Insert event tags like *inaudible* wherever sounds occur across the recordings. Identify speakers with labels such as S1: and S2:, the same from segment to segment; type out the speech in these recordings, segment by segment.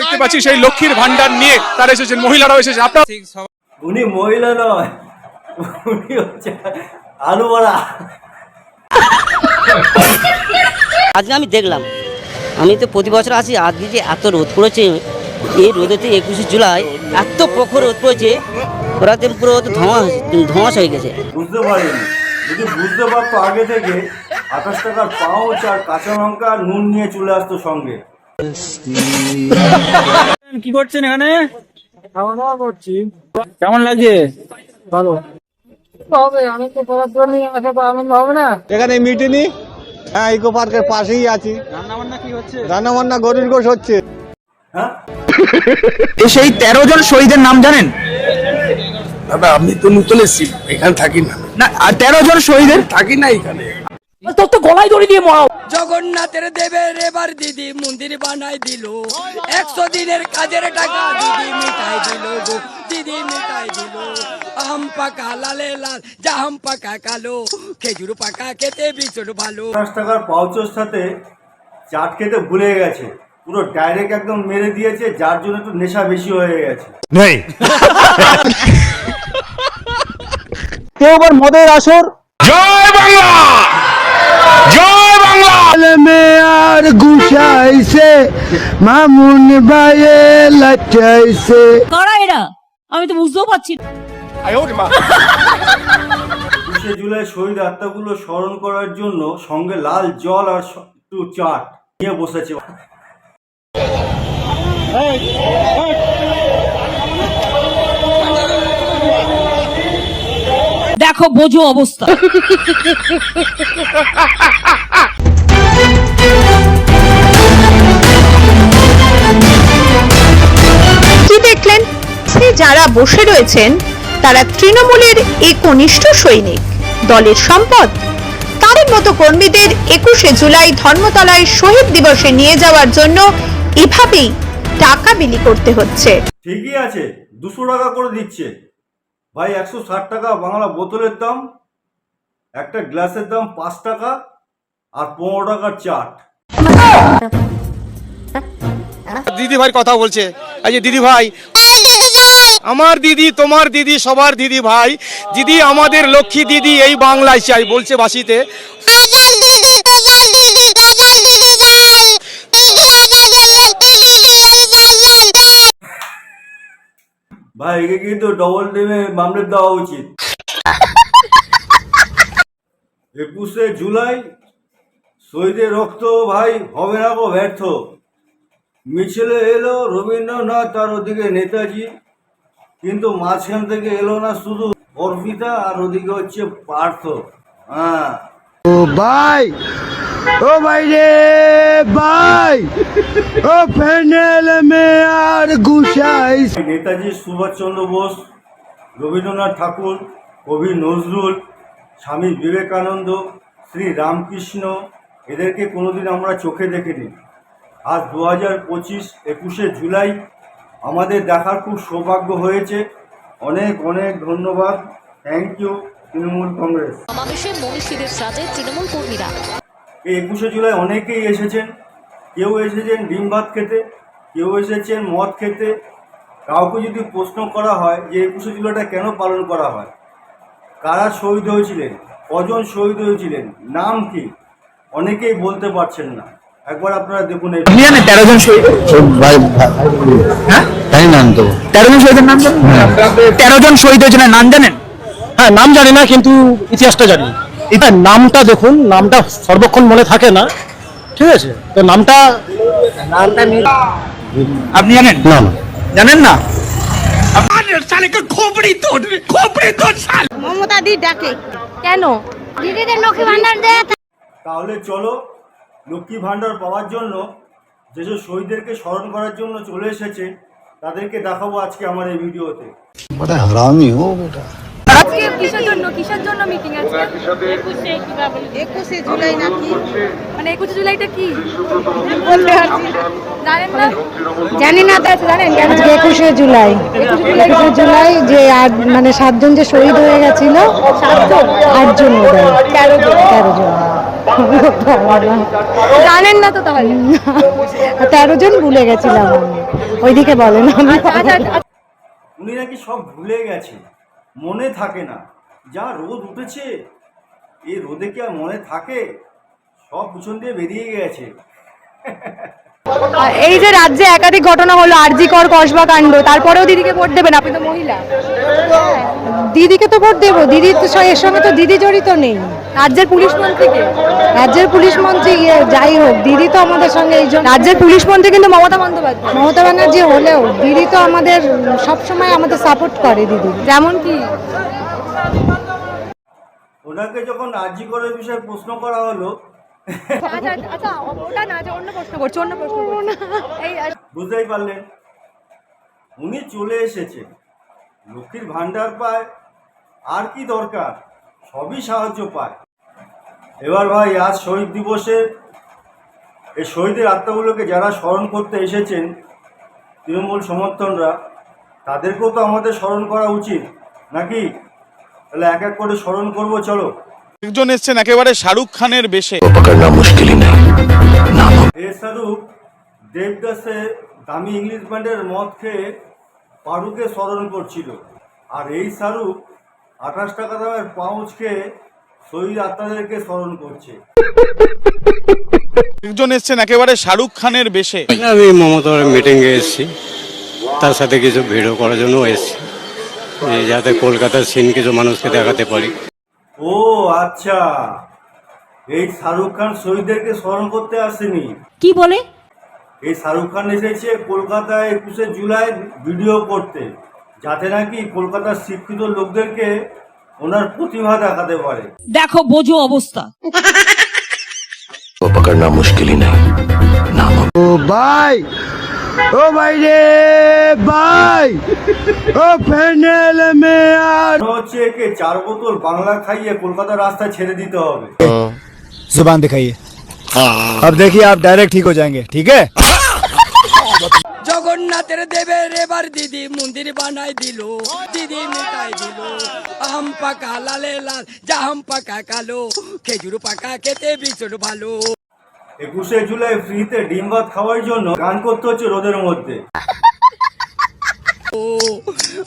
S1: দেখতে পাচ্ছি সেই লক্ষ্মীর ভান্ডার নিয়ে তারা এসেছেন মহিলারাও এসেছেন আপনার
S2: উনি মহিলা নয় উনি হচ্ছে
S3: আজকে আমি দেখলাম আমি তো প্রতি বছর আসি আজকে যে এত রোদ পড়েছে এই রোদেতে একুশে জুলাই এত প্রখর রোদ পড়েছে ওরা তো পুরো ধোঁয়া ধোঁয়াশ হয়ে গেছে।
S2: বুঝতে পারিনি। যদি বুঝতে পারতো আগে থেকে আঠাশ টাকার পাউচ আর কাঁচা লঙ্কা নুন নিয়ে চলে আসতো সঙ্গে।
S4: কি করছেন এখানে? খাওয়া দাওয়া করছি। কেমন লাগছে? ভালো। হবে আমি তো পড়াশোনা নিয়ে আসা তো আনন্দ হবে না।
S5: এখানে মিটিনি হ্যাঁ ইকো পার্কের পাশেই আছি।
S4: রান্না বান্না কি হচ্ছে?
S5: রান্না গরুর গোশ হচ্ছে।
S2: হ্যাঁ
S4: সেই তেরো জন শহীদের নাম জানেন?
S6: দাদা আমি তো নতুন এসেছি এখানে থাকি না।
S4: না আর তেরো জন শহীদের?
S6: থাকি না এখানে।
S7: জগন্নাথের দেবের এবার দিদি মন্দির বানাই দিল। একশো দিনের কাজের টাকা দিদি মিটাই দিল গো দিদি মিটাই দিল। আম পাকা লালে লাল জাহাম পাকা কালো খেজুর পাকা খেতে ভীষণ ভালো।
S2: টাকার পাউচের সাথে চাট খেতে ভুলে গেছে। পুরো ডাইরেক্ট একদম মেরে দিয়েছে যার জন্য একটু নেশা বেশি হয়ে গেছে।
S5: কেউ আবার মদের আসর?
S1: জয় বাংলা! জয় বাংলা।
S5: আর গুছাইছে মামুন ভাইয়ে লাচাইছে
S8: কারা এরা? আমি তো বুঝতেও পারছি না।
S2: একুশে জুলাই শহীদ আত্মাগুলো স্মরণ করার জন্য সঙ্গে লাল জল আর একটু চাট নিয়ে বসেছে।
S8: দেখো বোঝো অবস্থা।
S9: কি দেখলেন? সে যারা বসে রয়েছেন তারা তৃণমূলের একনিষ্ঠ সৈনিক দলের সম্পদ। তাদের মতো কর্মীদের একুশে জুলাই ধর্মতলায় শহীদ দিবসে নিয়ে যাওয়ার জন্য এভাবেই টাকা বিলি করতে হচ্ছে।
S2: ঠিকই আছে দুশো টাকা করে দিচ্ছে। ভাই, একশো ষাট টাকা বাংলা বোতলের দাম, একটা গ্লাসের দাম পাঁচ টাকা আর পনেরো টাকার চাট।
S6: দিদি ভাই কথা বলছে। এই যে দিদি ভাই, আমার দিদি, তোমার দিদি, সবার দিদি ভাই, দিদি আমাদের লক্ষ্মী দিদি এই বাংলায় চাই, বলছে বাসিতে।
S2: ভাই, একে কিন্তু ডবল টিমে মামলেট দেওয়া উচিত। একুশে জুলাই, শহীদের রক্ত, ভাই, হবে না গো, ব্যর্থ। মিছিলে এলো রবীন্দ্রনাথ আর ওদিকে নেতাজি, কিন্তু মাঝখান থেকে এলো না শুধু অর্পিতা আর ওদিকে হচ্ছে পার্থ। হ্যাঁ।
S5: ও ভাই ও ভাই রে ভাই। ও প্যানেল মে আর গুছাইছে
S2: নেতাজি সুভাষচন্দ্র বোস রবীন্দ্রনাথ ঠাকুর কবি নজরুল স্বামী বিবেকানন্দ শ্রী রামকৃষ্ণ এদেরকে কোনোদিন আমরা চোখে দেখিনি। আজ দু হাজার পঁচিশ একুশে জুলাই আমাদের দেখার খুব সৌভাগ্য হয়েছে। অনেক অনেক ধন্যবাদ। Thank you Trinamool Congress.
S8: সমাবেশে মনীষীদের সাথে তৃণমূল কর্মীরা।
S2: এই একুশে জুলাই অনেকেই এসেছেন। কেউ এসেছেন ডিম ভাত খেতে কেউ এসেছেন মদ খেতে। কাউকে যদি প্রশ্ন করা হয় যে একুশে জুলাইটা কেন পালন করা হয়? কারা শহীদ হয়েছিলেন? কজন শহীদ হয়েছিলেন? নাম কি? অনেকেই বলতে পারছেন না। একবার আপনারা দেখুন
S4: তেরো জন শহীদ? হ্যাঁ?
S5: তাই নাম তো।
S4: তেরো জন শহীদের নাম জানেন? তেরো জন শহীদ হয়েছে না নাম জানেন?
S5: হ্যাঁ নাম জানি না কিন্তু ইতিহাসটা জানি। এটা নামটা দেখুন নামটা সর্বক্ষণ মনে থাকে না। ঠিক আছে? তো নামটা
S4: আপনি জানেন?
S5: না না।
S4: জানেন না?
S9: মমতা দি ডাকে। কেন? দিদিদের লক্ষ্মী ভান্ডার দেয়
S2: তাহলে চলো লক্ষ্মী ভাণ্ডার পাওয়ার জন্য যেসব শহীদদেরকে স্মরণ করার জন্য চলে এসেছে তাদেরকে দেখাবো আজকে আমার এই ভিডিওতে।
S5: বড় হারামি বেটা
S8: আজকে কিসের জন্য? কিসের জন্য মিটিং আছে
S9: একুশে জুলাই নাকি?
S8: মানে একুশে জুলাইটা কি? জানেন না?
S9: জানি না তা জানেন আজকে জুলাই। একুশে জুলাই যে মানে সাতজন যে শহীদ হয়ে গেছিল আটজন তেরো জন। তেরো জন।
S8: জানেন না তো তাহলে?
S9: তেরো জন ভুলে গেছিলাম আমি।
S10: ওইদিকে বলেন। আমি
S2: উনি নাকি সব ভুলে গেছে। মনে থাকে না। যা রোদ উঠেছে এই রোদে কি আর মনে থাকে? সব পিছন দিয়ে বেরিয়ে গেছে। *laughs*
S10: এই যে রাজ্যে একাধিক ঘটনা হলো আরজি কর কসবা কাণ্ড তারপরেও দিদিকে ভোট দেবেন আপনি তো মহিলা। দিদিকে তো ভোট দেবো দিদি তো এর সঙ্গে তো দিদি জড়িত নেই। রাজ্যের পুলিশ মন্ত্রীকে। রাজ্যের পুলিশ মন্ত্রী ইয়ে, যাই হোক দিদি তো আমাদের সঙ্গে এই জন্য রাজ্যের পুলিশ মন্ত্রী কিন্তু মমতা বন্দ্যোপাধ্যায়। মমতা ব্যানার্জি হলেও দিদি তো আমাদের সবসময় আমাদের সাপোর্ট করে দিদি। যেমন কি?
S2: ওনাকে যখন আর্জি করার বিষয়ে প্রশ্ন করা হলো বুঝতেই পারলেন। উনি চলে এসেছেন লক্ষ্মীর ভাণ্ডার পায়। আর কি দরকার? সবই সাহায্য পায়। এবার ভাই, আজ শহীদ দিবসে এই শহীদের আত্মাগুলোকে যারা স্মরণ করতে এসেছেন, তৃণমূল সমর্থনরা, তাদেরকেও তো আমাদের স্মরণ করা উচিত। নাকি? তাহলে এক এক করে স্মরণ করব, চলো।
S6: একজন এসছেন একেবারে শাহরুখ খানের বেশে।
S2: এ শাহরুখ দেবদাসে দামি ইংলিশ ব্যান্ডের মদ খেয়ে পারুকে স্মরণ করছিল। আর এই শাহরুখ আঠাশ টাকা দামের পাউচ খেয়ে শহীদ আত্মাদেরকে স্মরণ করছে।
S6: একজন এসছেন একেবারে শাহরুখ খানের বেশে।
S11: আমি মমতার মিটিংয়ে এসেছি। তার সাথে কিছু ভিডিও করার জন্য এসেছি। এই যাতে কলকাতার সিন কিছু মানুষকে দেখাতে পারি।
S2: ও আচ্ছা। এই শাহরুখ খান শহীদদেরকে স্মরণ করতে আসেনি?
S8: কি বলে?
S2: এই শাহরুখ খান এসেছে কলকাতায় একুশে জুলাই ভিডিও করতে যাতে নাকি কলকাতার শিক্ষিত লোকদেরকে ওনার প্রতিভা দেখাতে পারে।
S8: দেখো বোঝো অবস্থা।
S2: মনে হচ্ছে একে চার বোতল বাংলা খাইয়ে কলকাতার রাস্তায় ছেড়ে দিতে হবে
S5: जुबान दिखाइए अब देखिए आप डायरेक्ट ठीक हो जाएंगे ठीक है
S7: জগন্নাথের দেবের এবার দিদি মন্দির বানাই দিল দিদি মিটাই দিল আম পাকা লালে লাল জাম পাকা কালো খেজুর পাকা খেতে ভীষণ ভালো
S2: একুশে জুলাই ফ্রিতে ডিম ভাত খাওয়ার জন্য গান করতে হচ্ছে রোদের মধ্যে।
S7: ও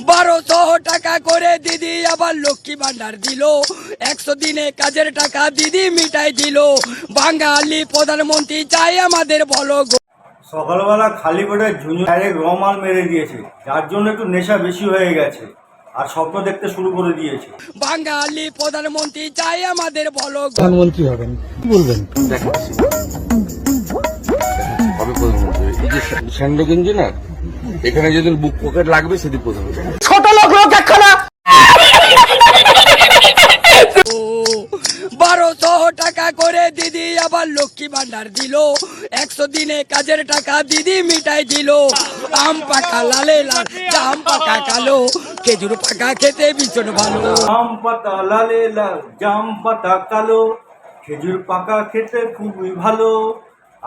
S7: বারোশো টাকা করে দিদি আবার লক্ষ্মী ভান্ডার দিল। একশো দিনে কাজের টাকা দিদি মিটাই দিল। বাঙালি প্রধানমন্ত্রী চাই আমাদের বলো
S2: সকালবেলা খালি পেটে ঝুঁঝু ডাইরেক্ট রমাল মেরে দিয়েছে যার জন্য একটু নেশা বেশি হয়ে গেছে আর স্বপ্ন দেখতে শুরু করে দিয়েছে।
S7: বাঙালি প্রধানমন্ত্রী চাই আমাদের বলো
S5: প্রধানমন্ত্রী হবেন কি বলবেন?
S11: এখানে যদি বুক পকেট লাগবে সেদিন প্রথম
S7: ও বারোশো টাকা করে দিদি আবার লক্ষ্মী ভান্ডার দিল। একশো দিনে কাজের টাকা দিদি মিটাই দিল। আম পাকা লালে লাল জাম পাকা কালো খেজুর পাকা খেতে ভীষণ ভালো
S2: আম পাতা লালে লাল, জাম কালো, খেজুর পাকা খেতে খুবই ভালো।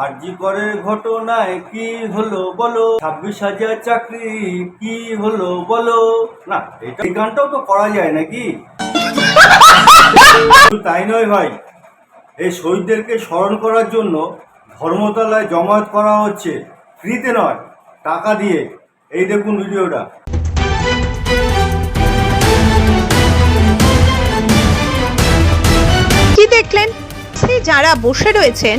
S2: আর জি করের ঘটনায় কি হলো বলো? ছাব্বিশ হাজার চাকরি কি হলো বলো? না, এটা এই গানটাও তো করা যায় নাকি? তাই নয় ভাই, এই শহীদদেরকে স্মরণ করার জন্য ধর্মতলায় জমায়েত করা হচ্ছে। ফ্রিতে নয়, টাকা দিয়ে। এই দেখুন ভিডিওটা।
S9: কি দেখলেন? যারা বসে রয়েছেন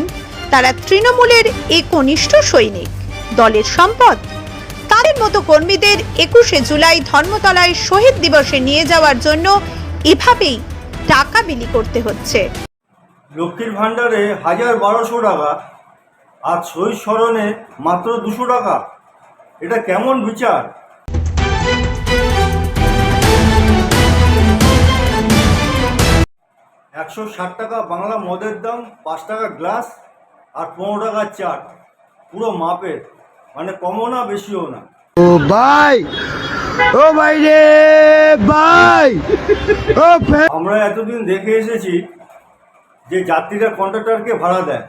S9: তারা তৃণমূলের একনিষ্ঠ সৈনিক। দলের সম্পদ। তাদের মতো কর্মীদের একুশে জুলাই ধর্মতলায় শহীদ দিবসে নিয়ে যাওয়ার জন্য এভাবেই টাকা বিলি করতে হচ্ছে।
S2: লক্ষ্মীর ভাণ্ডারে হাজার বারোশো টাকা, আর শহীদ স্মরণে মাত্র দুশো টাকা। এটা কেমন বিচার? একশো ষাট টাকা বাংলা মদের দাম, পাঁচ টাকা গ্লাস আর পনেরো টাকা চাট। পুরো মাপের। মানে কমও না বেশিও না। ও ভাই! ও ভাই রে ভাই! ও আমরা এতদিন দেখে এসেছি যে যাত্রীরা কন্ট্রাক্টরকে ভাড়া দেয়।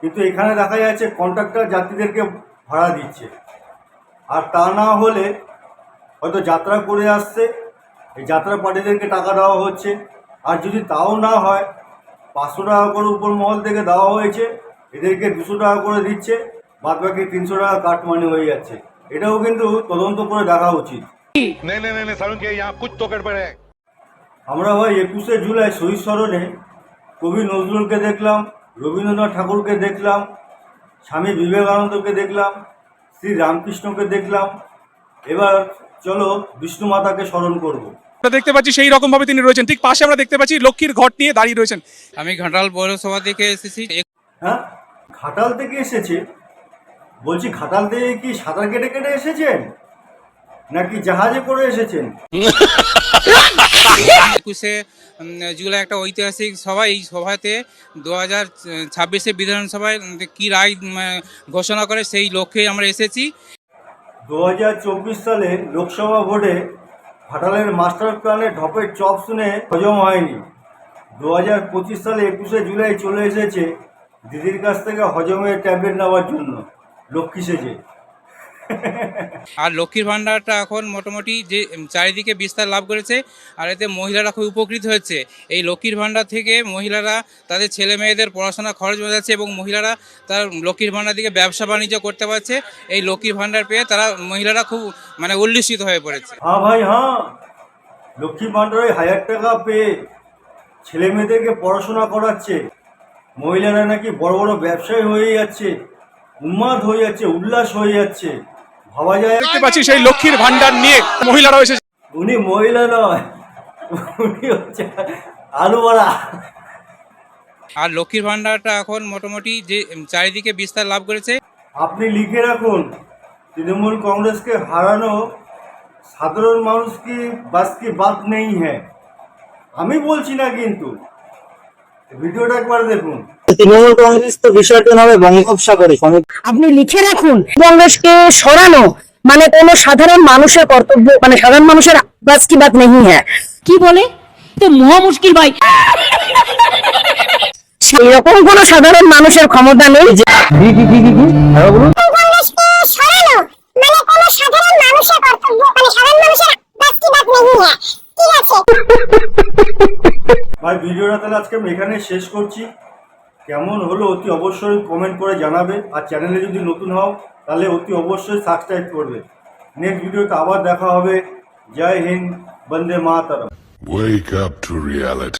S2: কিন্তু এখানে দেখা যাচ্ছে কন্ট্রাক্টর যাত্রীদেরকে ভাড়া দিচ্ছে। আর তা না হলে হয়তো যাত্রা করে আসছে। এই যাত্রা পার্টিদেরকে টাকা দেওয়া হচ্ছে। আর যদি তাও না হয় পাঁচশো টাকা করে উপর মহল থেকে দেওয়া হয়েছে। এদেরকে দুশো টাকা করে দিচ্ছে বাদ বাকি তিনশো টাকা কাট মানি হয়ে যাচ্ছে। এটাও কিন্তু তদন্ত করে দেখা উচিত। আমরা ভাই একুশে জুলাই শহীদ স্মরণে কবি নজরুলকে দেখলাম রবীন্দ্রনাথ ঠাকুরকে দেখলাম স্বামী বিবেকানন্দকে দেখলাম শ্রী রামকৃষ্ণকে দেখলাম। এবার চলো বিষ্ণু মাতাকে স্মরণ করব।
S1: আমরা দেখতে পাচ্ছি সেই রকম ভাবে তিনি রয়েছেন। ঠিক পাশে আমরা দেখতে পাচ্ছি লক্ষ্মীর ঘট নিয়ে দাঁড়িয়ে রয়েছেন।
S4: আমি ঘাটাল পৌরসভা থেকে এসেছি।
S2: হ্যাঁ? ঘাটাল থেকে এসেছে? বলছি ঘাটাল থেকে কি সাঁতার কেটে কেটে এসেছেন? নাকি জাহাজে করে এসেছেন?
S4: একুশে জুলাই একটা ঐতিহাসিক সভা এই সভাতে দু হাজার ছাব্বিশে বিধানসভায় কি রায় ঘোষণা করে সেই লক্ষ্যে আমরা এসেছি।
S2: দু হাজার চব্বিশ সালে লোকসভা ভোটে ঘাটালের মাস্টার প্ল্যানের ঢপের চপ শুনে হজম হয়নি। দু হাজার পঁচিশ সালে একুশে জুলাই চলে এসেছে। দিদির কাছ থেকে হজমের ট্যাবলেট নেওয়ার জন্য। লক্ষ্মী সেজে।
S4: আর লক্ষ্মীর ভাণ্ডারটা এখন মোটামুটি যে চারিদিকে বিস্তার লাভ করেছে আর এতে মহিলারা খুব উপকৃত হয়েছে। এই লক্ষ্মীর ভাণ্ডার থেকে মহিলারা তাদের ছেলে মেয়েদের পড়াশোনা খরচ বাঁচাচ্ছে এবং মহিলারা তার লক্ষ্মীর ভাণ্ডার থেকে ব্যবসা বাণিজ্য করতে পারছে। এই লক্ষ্মীর ভাণ্ডার পেয়ে তারা মহিলারা খুব মানে উল্লিসিত হয়ে পড়েছে।
S2: হ্যাঁ ভাই হ্যাঁ। লক্ষ্মী ভাণ্ডারে হাজার টাকা পেয়ে ছেলে মেয়েদেরকে পড়াশোনা করাচ্ছে। মহিলারা নাকি বড় বড় ব্যবসায়ী হয়ে যাচ্ছে উন্মাদ হয়ে যাচ্ছে উল্লাস হয়ে যাচ্ছে। ভাবা যায়
S1: দেখতে পাচ্ছি সেই লক্ষ্মীর ভান্ডার নিয়ে মহিলারাও এসেছে।
S2: উনি মহিলা নয় উনি হচ্ছে
S4: আর লক্ষ্মীর ভাণ্ডারটা এখন মোটামুটি যে চারিদিকে বিস্তার লাভ করেছে।
S2: আপনি লিখে রাখুন তৃণমূল কংগ্রেসকে হারানো সাধারণ মানুষ কি বাস কি বাদ নেই হ্যাঁ। আমি বলছি না কিন্তু। ভিডিওটা একবার দেখুন।
S3: তৃণমূল কংগ্রেস তো বিসর্জন হবে বঙ্গোপসাগরে।
S10: আপনি লিখে রাখুন কংগ্রেসকে সরানো মানে কোনো সাধারণ মানুষের কর্তব্য মানে সাধারণ মানুষের বাস কি বাত নেই হ্যাঁ। কি বলে? তো মহা মুশকিল ভাই। সেই রকম কোনো সাধারণ মানুষের ক্ষমতা নেই যে
S9: সরানো মানে কোনো সাধারণ মানুষের কর্তব্য মানে সাধারণ মানুষের বাস কি বাত নেই হ্যাঁ ঠিক আছে
S2: ভাই ভিডিওটা তাহলে আজকে আমি এখানে শেষ করছি। কেমন হলো অতি অবশ্যই কমেন্ট করে জানাবে। আর চ্যানেলে যদি নতুন হও, তাহলে অতি অবশ্যই সাবস্ক্রাইব করবে। নেক্সট ভিডিওতে আবার দেখা হবে। জয় হিন্দ, বন্দে Mataram.
S12: Wake up to reality.